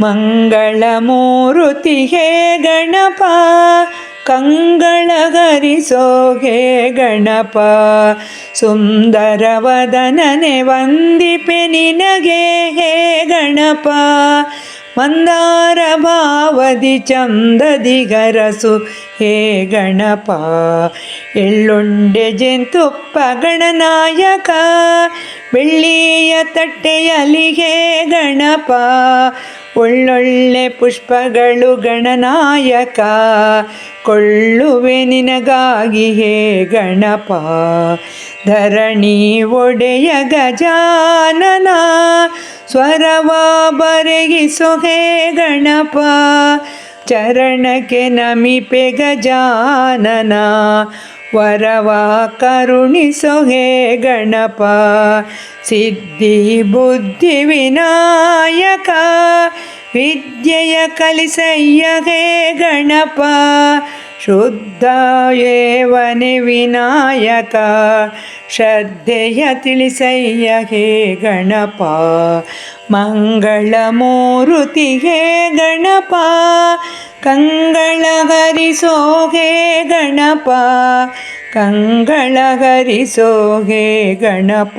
ಮಂಗಳ ಮೂರುತಿ ಹೇ ಗಣಪ ಕಂಗಳಗರಿಸೋ ಹೇ ಗಣಪ. ಸುಂದರ ವದನನೆ ವಂದಿಪೆ ನಿನಗೆ ಹೇ ಗಣಪ. ಮಂದಾರ ಭಾವದಿ ಚಂದದಿ ಗರಸು ಹೇ ಗಣಪ. ಎಳ್ಳುಂಡೆ ಜೆಂತುಪ್ಪ ಗಣನಾಯಕ ಬೆಳ್ಳಿಯ ತಟ್ಟೆಯಲ್ಲಿ ಹೇ ಗಣಪ. ಒಳ್ಳೊಳ್ಳೆ ಪುಷ್ಪಗಳು ಗಣನಾಯಕ. ಕೊಳ್ಳುವೆ ನಿನಗಾಗಿ ಹೇ ಗಣಪ. ಧರಣಿ ಒಡೆಯ ಗಜಾನನ. ಸ್ವರವ ಬರೆಗಿಸೋ ಹೇ ಗಣಪ. ಚರಣಕ್ಕೆ ನಮಿಪೆ ಗಜಾನನ. ವರವ ಕರುಣಿಸೋ ಹೇ ಗಣಪ. ಸಿದ್ಧಿ ಬುದ್ಧಿ ವಿನಾಯಕ. ವಿದ್ಯೆಯ ಕಲಿಸಯ್ಯ ಗಣಪ ಶುದ್ಧ ಏವನೆ ವಿನಾಯಕ, ಶ್ರದ್ಧೆಯ ತಿಳಿಸಯ್ಯ ಗಣಪ, ಮಂಗಳ ಮೂರುತಿ ಗಣಪ, ಕಂಗಳ ಹರಿಸೋ ಗಣಪ, ಕಂಗಳ ಹರಿಸೋ ಗಣಪ.